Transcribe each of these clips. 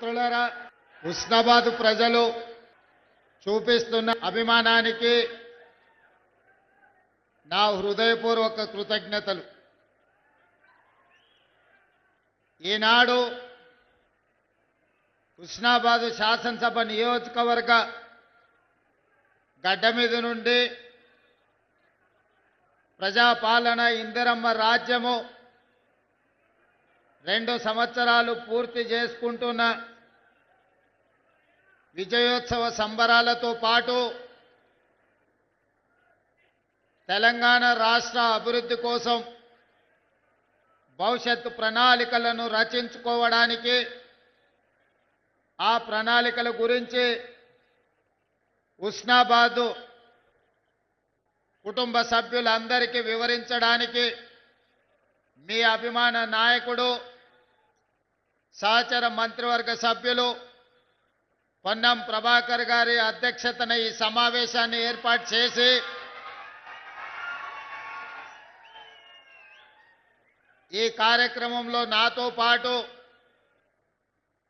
మిత్రులారా హుస్నాబాద్ ప్రజలు చూపిస్తున్న అభిమానానికి నా హృదయపూర్వక కృతజ్ఞతలు. ఈనాడు హుస్నాబాద్ శాసనసభ నియోజకవర్గ గడ్డ మీద నుండి ప్రజాపాలన ఇందిరమ్మ రాజ్యము రెండు సంవత్సరాలు పూర్తి చేసుకుంటున్న విజయోత్సవ సంబరాలతో పాటు తెలంగాణ రాష్ట్ర అభివృద్ధి కోసం భవిష్యత్తు ప్రణాళికలను రచించుకోవడానికి ఆ ప్రణాళికల గురించి ఉస్నాబాదు కుటుంబ సభ్యులందరికీ వివరించడానికి మీ అభిమాన నాయకుడు సహచర మంత్రివర్గ సభ్యులు పొన్నం ప్రభాకర్ గారి అధ్యక్షతన ఈ సమావేశాన్ని ఏర్పాటు చేసి ఈ కార్యక్రమంలో నాతో పాటు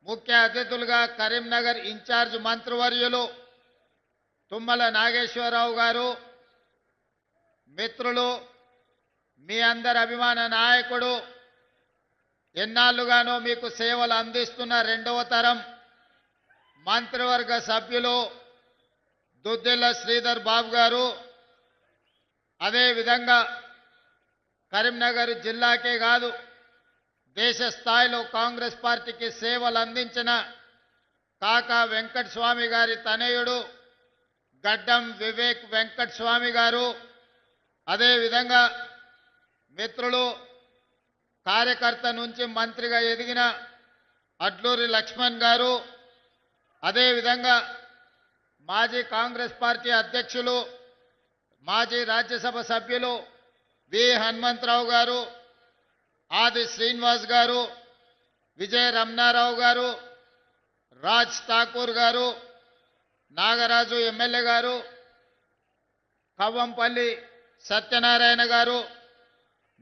ముఖ్య అతిథులుగా కరీంనగర్ ఇన్ఛార్జ్ మంత్రివర్యులు తుమ్మల నాగేశ్వరరావు గారు మిత్రులు మీ అందరి అభిమాన నాయకుడు ఎన్నాళ్ళుగానో మీకు సేవలు అందిస్తున్న రెండవ తరం మంత్రివర్గ సభ్యులు దుద్దిల్ల శ్రీధర్ బాబు గారు అదేవిధంగా కరీంనగర్ జిల్లాకే కాదు దేశ స్థాయిలో కాంగ్రెస్ పార్టీకి సేవలు అందించిన కాకా వెంకట స్వామి గారి తనయుడు గడ్డం వివేక్ వెంకట స్వామి గారు అదేవిధంగా మిత్రులు కార్యకర్త నుంచి మంత్రిగా ఎదిగిన అడ్లూరి లక్ష్మణ్ గారు అదేవిధంగా మాజీ కాంగ్రెస్ పార్టీ అధ్యక్షులు మాజీ రాజ్యసభ సభ్యులు వి. హనుమంతరావు గారు ఆది శ్రీనివాస్ గారు విజయ రమణారావు గారు రాజ్ ఠాకూర్ గారు నాగరాజు ఎమ్మెల్యే గారు కవ్వంపల్లి సత్యనారాయణ గారు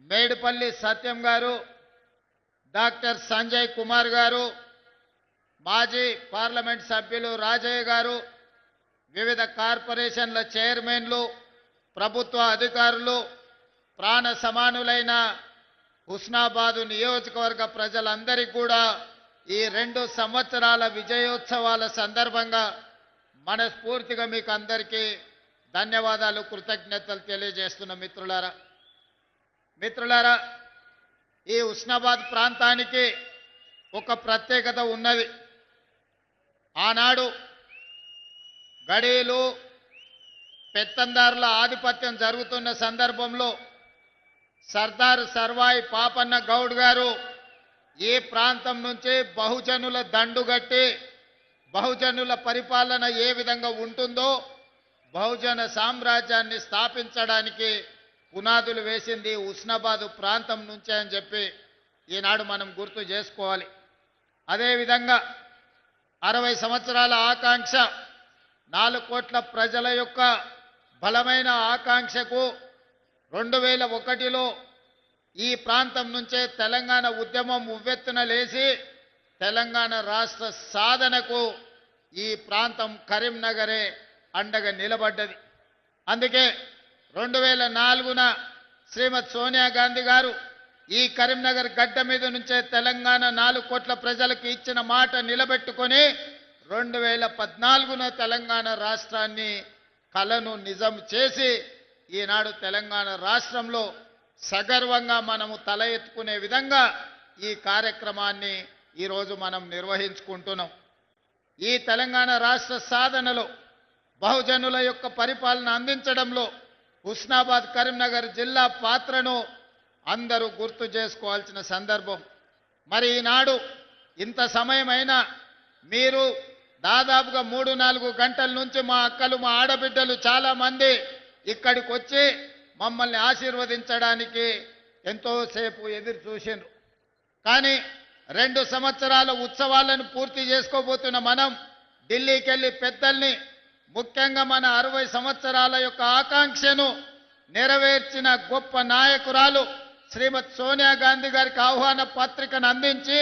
మేడిపల్లి సత్యం గారు డాక్టర్ సంజయ్ కుమార్ గారు మాజీ పార్లమెంట్ సభ్యులు రాజయ్య గారు వివిధ కార్పొరేషన్ల చైర్మన్లు ప్రభుత్వ అధికారులు ప్రాణ సమానులైన హుస్నాబాదు నియోజకవర్గ ప్రజలందరికీ కూడా ఈ రెండు సంవత్సరాల విజయోత్సవాల సందర్భంగా మనస్ఫూర్తిగా మీకు అందరికీ ధన్యవాదాలు కృతజ్ఞతలు తెలియజేస్తున్న మిత్రులారా. మిత్రులారా ఈ ఉస్నాబాద్ ప్రాంతానికి ఒక ప్రత్యేకత ఉన్నది. ఆనాడు గడీలు పెత్తందారుల ఆధిపత్యం జరుగుతున్న సందర్భంలో సర్దార్ సర్వాయి పాపన్న గౌడ్ గారు ఈ ప్రాంతం నుంచి బహుజనుల దండుగట్టి బహుజనుల పరిపాలన ఏ విధంగా ఉంటుందో బహుజన సామ్రాజ్యాన్ని స్థాపించడానికి పునాదులు వేసింది ఉస్నాబాదు ప్రాంతం నుంచే అని చెప్పి ఈనాడు మనం గుర్తు చేసుకోవాలి. అదేవిధంగా అరవై సంవత్సరాల ఆకాంక్ష నాలుగు కోట్ల ప్రజల యొక్క బలమైన ఆకాంక్షకు రెండు వేల ఒకటిలో ఈ ప్రాంతం నుంచే తెలంగాణ ఉద్యమం ఉవ్వెత్తున లేచి తెలంగాణ రాష్ట్ర సాధనకు ఈ ప్రాంతం కరీంనగరే అండగా నిలబడ్డది. అందుకే రెండు వేల నాలుగున శ్రీమతి సోనియా గాంధీ గారు ఈ కరీంనగర్ గడ్డ మీద నుంచే తెలంగాణ నాలుగు కోట్ల ప్రజలకు ఇచ్చిన మాట నిలబెట్టుకొని రెండు వేల పద్నాలుగున తెలంగాణ రాష్ట్రాన్ని కలను నిజం చేసి ఈనాడు తెలంగాణ రాష్ట్రంలో సగర్వంగా మనము తల ఎత్తుకునే విధంగా ఈ కార్యక్రమాన్ని ఈరోజు మనం నిర్వహించుకుంటున్నాం. ఈ తెలంగాణ రాష్ట్ర సాధనలో బహుజనుల యొక్క పరిపాలన అందించడంలో హుస్నాబాద్ కరీంనగర్ జిల్లా పాత్రను అందరూ గుర్తు చేసుకోవాల్సిన సందర్భం. మరి ఈనాడు ఇంత సమయమైనా మీరు దాదాపుగా మూడు నాలుగు గంటల నుంచి మా అక్కలు మా ఆడబిడ్డలు చాలామంది ఇక్కడికి వచ్చి మమ్మల్ని ఆశీర్వదించడానికి ఎంతోసేపు ఎదురు చూసిండ్రు. కానీ రెండు సంవత్సరాల ఉత్సవాలను పూర్తి చేసుకోబోతున్న మనం ఢిల్లీకి వెళ్ళి పెద్దల్ని ముఖ్యంగా మన అరవై సంవత్సరాల యొక్క ఆకాంక్షను నెరవేర్చిన గొప్ప నాయకురాలు శ్రీమతి సోనియా గాంధీ గారికి ఆహ్వాన పత్రికను అందించి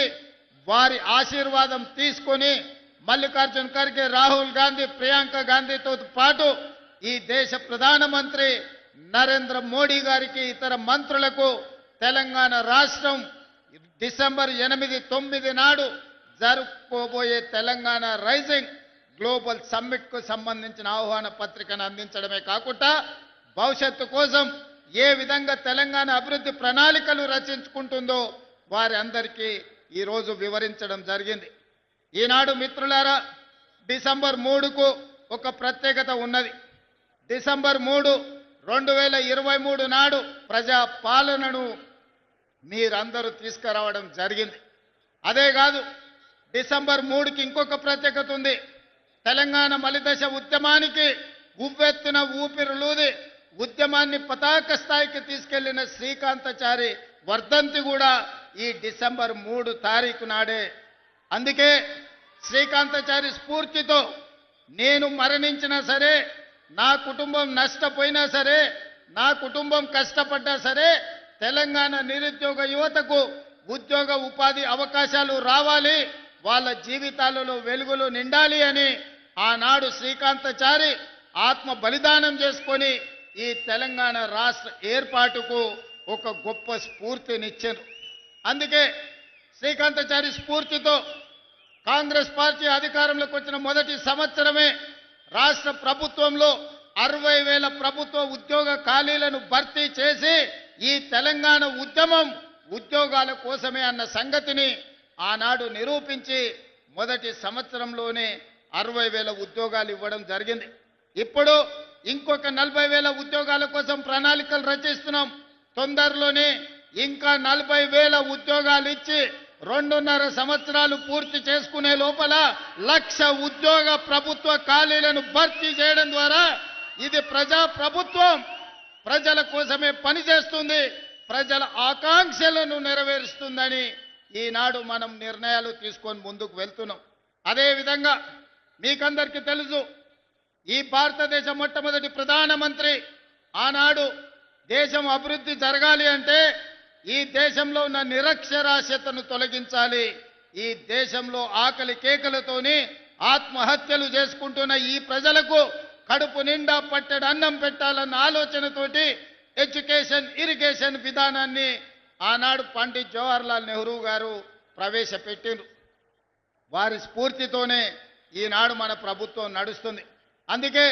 వారి ఆశీర్వాదం తీసుకొని మల్లికార్జున్ ఖర్గే రాహుల్ గాంధీ ప్రియాంక గాంధీతో పాటు ఈ దేశ ప్రధానమంత్రి నరేంద్ర మోడీ గారికి ఇతర మంత్రులకు తెలంగాణ రాష్ట్రం డిసెంబర్ ఎనిమిది తొమ్మిది నాడు జరుపుకోబోయే తెలంగాణ రైజింగ్ గ్లోబల్ సమ్మిట్కు సంబంధించిన ఆహ్వాన పత్రికను అందించడమే కాకుండా భవిష్యత్తు కోసం ఏ విధంగా తెలంగాణ అభివృద్ధి ప్రణాళికలు రచించుకుంటుందో వారి అందరికీ ఈరోజు వివరించడం జరిగింది. ఈనాడు మిత్రులారా డిసెంబర్ మూడుకు ఒక ప్రత్యేకత ఉన్నది. డిసెంబర్ మూడు రెండు వేల ఇరవై మూడు నాడు ప్రజా పాలనను మీరందరూ తీసుకురావడం జరిగింది. అదే కాదు డిసెంబర్ మూడుకి ఇంకొక ప్రత్యేకత ఉంది. తెలంగాణ మలిదశ ఉద్యమానికి ఉవ్వెత్తున ఊపిరులూది ఉద్యమాన్ని పతాక స్థాయికి తీసుకెళ్ళిన శ్రీకాంతచారి వర్ధంతి కూడా ఈ డిసెంబర్ మూడు తారీఖు నాడే. అందుకే శ్రీకాంతచారి స్ఫూర్తితో నేను మరణించినా సరే నా కుటుంబం నష్టపోయినా సరే నా కుటుంబం కష్టపడ్డా సరే తెలంగాణ నిరుద్యోగ యువతకు ఉద్యోగ ఉపాధి అవకాశాలు రావాలి వాళ్ళ జీవితాలలో వెలుగులు నిండాలి అని ఆనాడు శ్రీకాంతచారి ఆత్మ బలిదానం చేసుకొని ఈ తెలంగాణ రాష్ట్ర ఏర్పాటుకు ఒక గొప్ప స్ఫూర్తినిచ్చారు. అందుకే శ్రీకాంతచారి స్ఫూర్తితో కాంగ్రెస్ పార్టీ అధికారంలోకి వచ్చిన మొదటి సంవత్సరమే రాష్ట్ర ప్రభుత్వంలో అరవై వేల ప్రభుత్వ ఉద్యోగ ఖాళీలను భర్తీ చేసి ఈ తెలంగాణ ఉద్యమం ఉద్యోగాల కోసమే అన్న సంగతిని ఆనాడు నిరూపించి మొదటి సంవత్సరంలోనే అరవై వేల ఉద్యోగాలు ఇవ్వడం జరిగింది. ఇప్పుడు ఇంకొక నలభై వేల ఉద్యోగాల కోసం ప్రణాళికలు రచిస్తున్నాం. తొందరలోనే ఇంకా నలభై వేల ఉద్యోగాలు ఇచ్చి రెండున్నర సంవత్సరాలు పూర్తి చేసుకునే లోపల లక్ష ఉద్యోగ ప్రభుత్వ ఖాళీలను భర్తీ చేయడం ద్వారా ఇది ప్రజా ప్రభుత్వం ప్రజల కోసమే పనిచేస్తుంది. ప్రజల ఆకాంక్షలను నెరవేరుస్తుందని ఈనాడు మనం నిర్ణయాలు తీసుకొని ముందుకు వెళ్తున్నాం. అదేవిధంగా మీకందరికీ తెలుసు ఈ భారతదేశ మొట్టమొదటి ప్రధానమంత్రి ఆనాడు దేశం అభివృద్ధి జరగాలి అంటే ఈ దేశంలో ఉన్న నిరక్షరాస్యతను తొలగించాలి. ఈ దేశంలో ఆకలి కేకలతోని ఆత్మహత్యలు చేసుకుంటున్న ఈ ప్రజలకు కడుపు నిండా పట్టెడు అన్నం పెట్టాలన్న ఆలోచనతోటి ఎడ్యుకేషన్ ఇరిగేషన్ విధానాన్ని ఆనాడు పండిత్ జవహర్లాల్ నెహ్రూ గారు ప్రవేశపెట్టిండ్రు. వారి స్ఫూర్తితోనే ఈనాడు మన ప్రభుత్వం నడుస్తుంది. అందుకే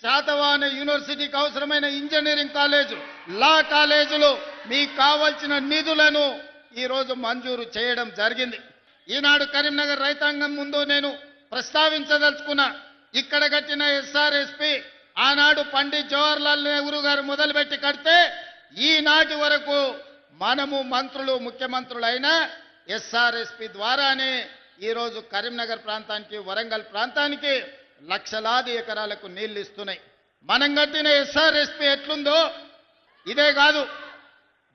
శాతవాహన యూనివర్సిటీకి అవసరమైన ఇంజనీరింగ్ కాలేజు లా కాలేజీలు మీకు కావలసిన నిధులను ఈరోజు మంజూరు చేయడం జరిగింది. ఈనాడు కరీంనగర్ రైతాంగం ముందు నేను ప్రస్తావించదలుచుకున్నా ఇక్కడ కట్టిన ఎస్ఆర్ఎస్పి ఆనాడు పండిత్ జవహర్లాల్ నెహ్రూ గారు మొదలుపెట్టి కడితే ఈనాటి వరకు మనము మంత్రులు ముఖ్యమంత్రులైన ఎస్ఆర్ఎస్పి ద్వారానే ఈరోజు కరీంనగర్ ప్రాంతానికి వరంగల్ ప్రాంతానికి లక్షలాది ఎకరాలకు నీళ్ళు ఇస్తున్నాయి. మనం కట్టిన ఎస్ఆర్ఎస్పి ఎట్లుందో ఇదే కాదు.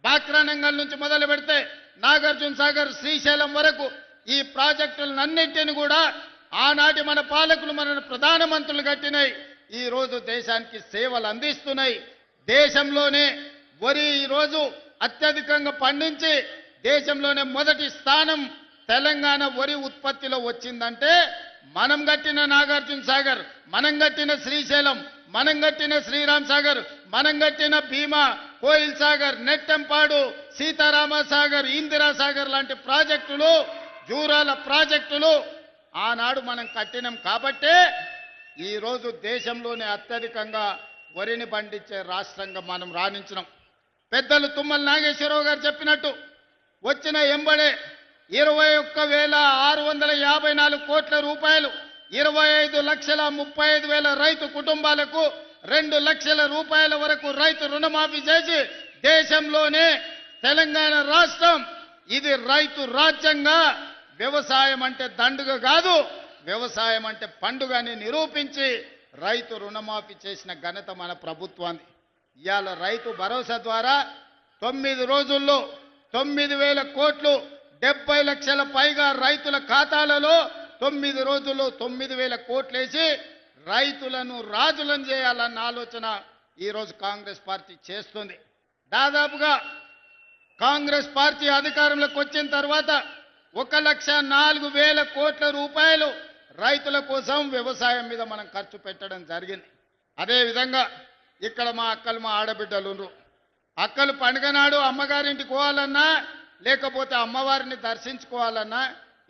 బాక్రానంగల్ నుంచి మొదలు పెడితే నాగార్జున సాగర్ శ్రీశైలం వరకు ఈ ప్రాజెక్టులన్నింటిని కూడా ఆనాటి మన పాలకులు మన ప్రధానమంత్రులు కట్టినాయి. ఈ రోజు దేశానికి సేవలు అందిస్తున్నాయి. దేశంలోనే వరి ఈరోజు రోజు అత్యధికంగా పండించి దేశంలోనే మొదటి స్థానం తెలంగాణ వరి ఉత్పత్తిలో వచ్చిందంటే మనం కట్టిన నాగార్జున సాగర్ మనం కట్టిన శ్రీశైలం మనం కట్టిన శ్రీరామ్ సాగర్ మనం కట్టిన భీమా కోయిల్ సాగర్ నెట్టెంపాడు సీతారామ సాగర్ ఇందిరా సాగర్ లాంటి ప్రాజెక్టులు జూరాల ప్రాజెక్టులు ఆనాడు మనం కట్టినాం కాబట్టే ఈరోజు దేశంలోనే అత్యధికంగా వరిని పండించే రాష్ట్రంగా మనం రాణించినాం. పెద్దలు తుమ్మల నాగేశ్వరరావు గారు చెప్పినట్టు వచ్చిన ఎంబడే ఇరవై ఒక్క వేల ఆరు వందల యాభై నాలుగు కోట్ల రూపాయలు ఇరవై ఐదు లక్షల ముప్పై ఐదు వేల రైతు కుటుంబాలకు రెండు లక్షల రూపాయల వరకు రైతు రుణమాఫీ చేసి దేశంలోనే తెలంగాణ రాష్ట్రం ఇది రైతు రాజ్యంగా వ్యవసాయం అంటే దండుగ కాదు వ్యవసాయం అంటే పండుగ అని నిరూపించి రైతు రుణమాఫీ చేసిన ఘనత మన ప్రభుత్వాన్ని. ఇవాళ రైతు భరోసా ద్వారా తొమ్మిది రోజుల్లో తొమ్మిది వేల కోట్లు డెబ్బై లక్షల పైగా రైతుల ఖాతాలలో తొమ్మిది రోజుల్లో తొమ్మిది వేల కోట్లేసి రైతులను రాజులను చేయాలన్న ఆలోచన ఈరోజు కాంగ్రెస్ పార్టీ చేస్తుంది దాదాపుగా కాంగ్రెస్ పార్టీ అధికారంలోకి వచ్చిన తర్వాత ఒక లక్ష నాలుగు వేల కోట్ల రూపాయలు రైతుల కోసం వ్యవసాయం మీద మనం ఖర్చు పెట్టడం జరిగింది అదేవిధంగా ఇక్కడ మా అక్కలు మా ఆడబిడ్డలు ఉన్నారు. అక్కలు పండుగ నాడు అమ్మగారింటికి పోవాలన్నా లేకపోతే అమ్మవారిని దర్శించుకోవాలన్నా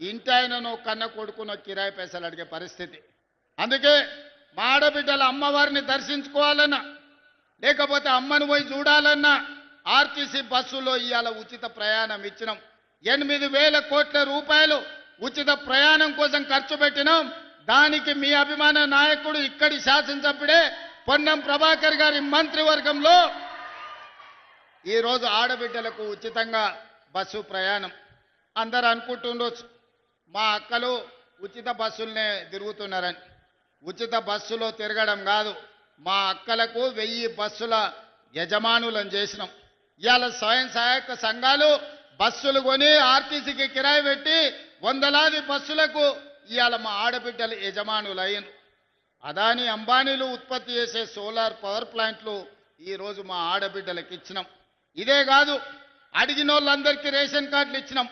ఇంటి ఆయనను కన్న కొడుకునో కిరాయి పైసలు అడిగే పరిస్థితి. అందుకే మా ఆడబిడ్డల అమ్మవారిని దర్శించుకోవాలన్నా లేకపోతే అమ్మను పోయి చూడాలన్నా ఆర్టీసీ బస్సులో ఇవాళ ఉచిత ప్రయాణం ఇచ్చినాం. ఎనిమిది వేల కోట్ల రూపాయలు ఉచిత ప్రయాణం కోసం ఖర్చు పెట్టినాం. దానికి మీ అభిమాన నాయకుడు ఇక్కడి శాసనసభ్యుడే పొన్నం ప్రభాకర్ గారి మంత్రివర్గంలో ఈరోజు ఆడబిడ్డలకు ఉచితంగా బస్సు ప్రయాణం. అందరు అనుకుంటుండొచ్చు మా అక్కలు ఉచిత బస్సులనే తిరుగుతున్నారని. ఉచిత బస్సులో తిరగడం కాదు మా అక్కలకు వెయ్యి బస్సుల యజమానులను చేసినాం. ఇవాళ స్వయం సహాయక సంఘాలు బస్సులు కొని ఆర్టీసీకి కిరాయి పెట్టి వందలాది బస్సులకు ఇవాళ మా ఆడబిడ్డలు యజమానులు అదాని అంబానీలు ఉత్పత్తి చేసే సోలార్ పవర్ ప్లాంట్లు ఈరోజు మా ఆడబిడ్డలకు ఇచ్చినాం ఇదే కాదు అడిగిన వాళ్ళందరికీ రేషన్ కార్డులు ఇచ్చినాం.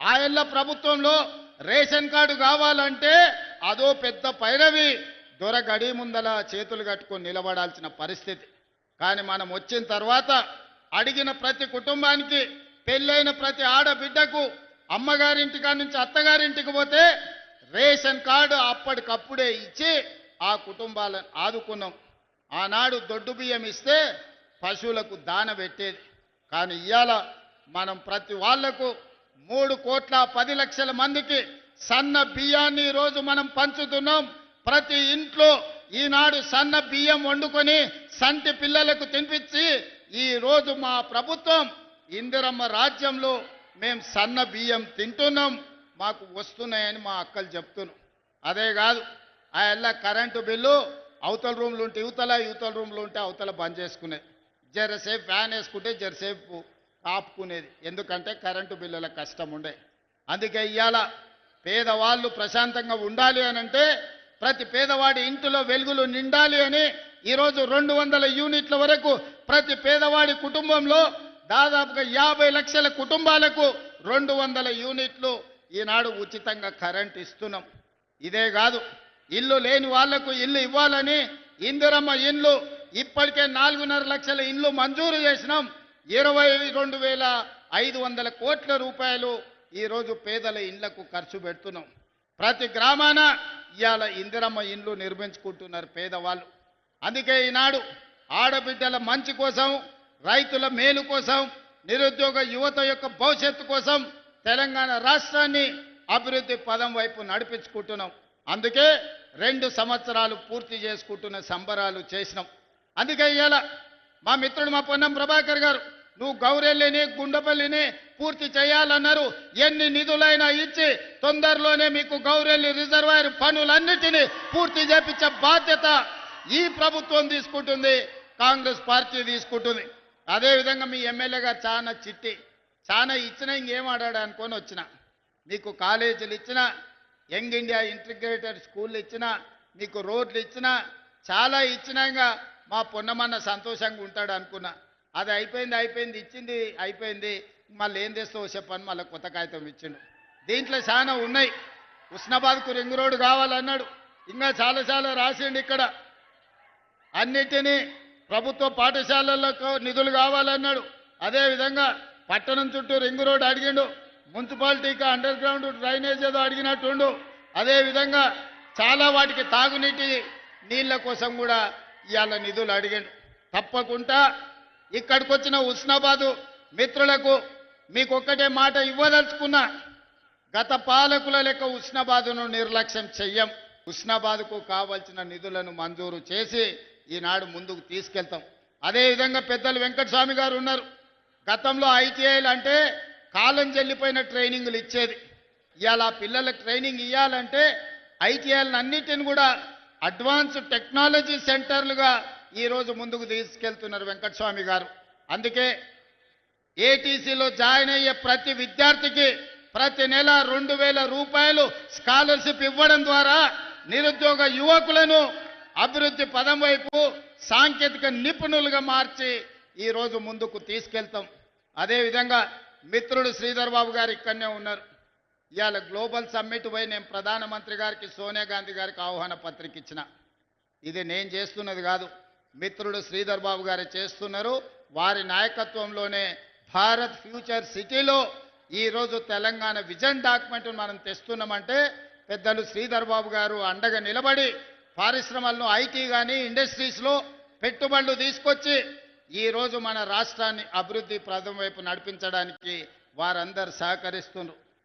ఆయల్ల ప్రభుత్వంలో రేషన్ కార్డు కావాలంటే అదో పెద్ద పైరవి దొర గడి ముందల చేతులు కట్టుకొని నిలబడాల్సిన పరిస్థితి. కానీ మనం వచ్చిన తర్వాత అడిగిన ప్రతి కుటుంబానికి పెళ్ళైన ప్రతి ఆడబిడ్డకు అమ్మగారింటికా నుంచి అత్తగారింటికి పోతే రేషన్ కార్డు అప్పటికప్పుడే ఇచ్చి ఆ కుటుంబాలను ఆదుకున్నాం. ఆనాడు దొడ్డు బియ్యం ఇస్తే పశువులకు దాన పెట్టేది. కానీ ఇవాళ మనం ప్రతి వాళ్ళకు మూడు కోట్ల పది లక్షల మందికి సన్న బియ్యాన్ని ఈరోజు మనం పంచుతున్నాం. ప్రతి ఇంట్లో ఈనాడు సన్న బియ్యం వండుకొని సంటి పిల్లలకు తినిపించి ఈరోజు మా ప్రభుత్వం ఇందిరమ్మ రాజ్యంలో మేము సన్న బియ్యం తింటున్నాం. మాకు వస్తున్నాయని మా అక్కలు చెప్తున్నాం అదే కాదు ఆ ఎల్ల కరెంటు బిల్లు అవతల రూమ్లు ఉంటే యువతల యువతల రూమ్లు ఉంటే అవతల బంద్ చేసుకునేది జరసేపు ఫ్యాన్ వేసుకుంటే జరసేపు ఆపుకునేది ఎందుకంటే కరెంటు బిల్లుల కష్టం ఉండే. అందుకే ఇవాళ పేదవాళ్ళు ప్రశాంతంగా ఉండాలి అని అంటే ప్రతి పేదవాడి ఇంటిలో వెలుగులు నిండాలి అని ఈరోజు రెండు వందల యూనిట్ల వరకు ప్రతి పేదవాడి కుటుంబంలో దాదాపుగా యాభై లక్షల కుటుంబాలకు రెండు వందల యూనిట్లు ఈనాడు ఉచితంగా కరెంట్ ఇస్తున్నాం. ఇదే కాదు ఇల్లు లేని వాళ్ళకు ఇల్లు ఇవ్వాలని ఇందిరమ్మ ఇండ్లు ఇప్పటికే నాలుగున్నర లక్షల ఇండ్లు మంజూరు చేసినాం. ఇరవై రెండు వేల ఐదు వందల కోట్ల రూపాయలు ఈరోజు పేదల ఇండ్లకు ఖర్చు పెడుతున్నాం. ప్రతి గ్రామాన ఇవాళ ఇందిరమ్మ ఇండ్లు నిర్మించుకుంటున్నారు పేదవాళ్ళు. అందుకే ఈనాడు ఆడబిడ్డల మంచి కోసం రైతుల మేలు కోసం నిరుద్యోగ యువత యొక్క భవిష్యత్తు కోసం తెలంగాణ రాష్ట్రాన్ని అభివృద్ధి పదం వైపు నడిపించుకుంటున్నాం. అందుకే రెండు సంవత్సరాలు పూర్తి చేసుకుంటున్న సంబరాలు చేసినాం. అందుకే ఇవాళ మా మిత్రుడు మా పొన్నం ప్రభాకర్ గారు నువ్వు గౌరెల్లిని గుండపల్లిని పూర్తి చేయాలన్నారు. ఎన్ని నిధులైనా ఇచ్చి తొందరలోనే మీకు గౌరెల్లి రిజర్వాయర్ పనులన్నిటినీ పూర్తి చేపించే బాధ్యత ఈ ప్రభుత్వం తీసుకుంటుంది కాంగ్రెస్ పార్టీ తీసుకుంటుంది. అదేవిధంగా మీ ఎమ్మెల్యే గారు చాలా చిట్టి. చాలా ఇచ్చినా ఇంకేమాడాడు అనుకొని వచ్చిన. మీకు కాలేజీలు ఇచ్చిన యంగ్ ఇండియా ఇంటిగ్రేటెడ్ స్కూల్ ఇచ్చినా మీకు రోడ్లు ఇచ్చిన చాలా ఇచ్చినాక మా పొన్నమన్న సంతోషంగా ఉంటాడు అనుకున్నా. అది అయిపోయింది అయిపోయింది ఇచ్చింది అయిపోయింది. మళ్ళీ ఏం తెస్తావో చెప్పని మళ్ళీ కొత్త కాగితం ఇచ్చిండు. దీంట్లో చాలా ఉన్నాయి. ఉస్నాబాద్కు రింగ్ రోడ్డు కావాలన్నాడు. ఇంకా చాలా చాలా రాసిండు ఇక్కడ. అన్నిటినీ ప్రభుత్వ పాఠశాలలకు నిధులు కావాలన్నాడు. అదేవిధంగా పట్టణం చుట్టూ రింగ్ రోడ్ అడిగిండు. మున్సిపాలిటీకి అండర్ గ్రౌండ్ డ్రైనేజ్ ఏదో అడిగినట్టుండు. అదేవిధంగా చాలా వాటికి తాగునీటి నీళ్ళ కోసం కూడా ఇవాళ నిధులు అడిగాడు. తప్పకుండా ఇక్కడికి వచ్చిన ఉస్నాబాదు మిత్రులకు మీకు ఒక్కటే మాట ఇవ్వదలుచుకున్నా. గత పాలకుల లెక్క ఉస్నాబాదును నిర్లక్ష్యం చెయ్యం. ఉస్నాబాద్కు కావలసిన నిధులను మంజూరు చేసి ఈనాడు ముందుకు తీసుకెళ్తాం. అదేవిధంగా పెద్దలు వెంకటస్వామి గారు ఉన్నారు. గతంలో ఐటీఐలు అంటే కాలం చెల్లిపోయిన ట్రైనింగ్లు ఇచ్చేది. ఇవాళ పిల్లలకు ట్రైనింగ్ ఇవ్వాలంటే ఐటీఐలను అన్నిటిని కూడా అడ్వాన్స్ టెక్నాలజీ సెంటర్లుగా ఈరోజు ముందుకు తీసుకెళ్తున్నారు వెంకటస్వామి గారు. అందుకే ఏటీసీలో జాయిన్ అయ్యే ప్రతి విద్యార్థికి ప్రతి నెల రెండు వేల రూపాయలు స్కాలర్షిప్ ఇవ్వడం ద్వారా నిరుద్యోగ యువకులను అభివృద్ధి పదం వైపు సాంకేతిక నిపుణులుగా మార్చి ఈ రోజు ముందుకు తీసుకెళ్తాం. అదేవిధంగా మిత్రుడు శ్రీధర్ బాబు గారు ఇక్కడనే ఉన్నారు. ఇవాళ గ్లోబల్ సమ్మిట్ పోయి నేను ప్రధానమంత్రి గారికి సోనియా గాంధీ గారికి ఆహ్వాన పత్రిక ఇచ్చిన. ఇది నేను చేస్తున్నది కాదు. మిత్రుడు శ్రీధర్ బాబు గారు చేస్తున్నారు. వారి నాయకత్వంలోనే భారత్ ఫ్యూచర్ సిటీలో ఈరోజు తెలంగాణ విజన్ డాక్యుమెంట్ మనం తెస్తున్నామంటే పెద్దలు శ్రీధర్ బాబు గారు అండగా నిలబడి పారిశ్రమలను ఐటీ కానీ ఇండస్ట్రీస్లో పెట్టుబడులు తీసుకొచ్చి ఈరోజు మన రాష్ట్రాన్ని అభివృద్ధి ప్రథమ వైపు నడిపించడానికి వారందరూ సహకరిస్తున్నారు.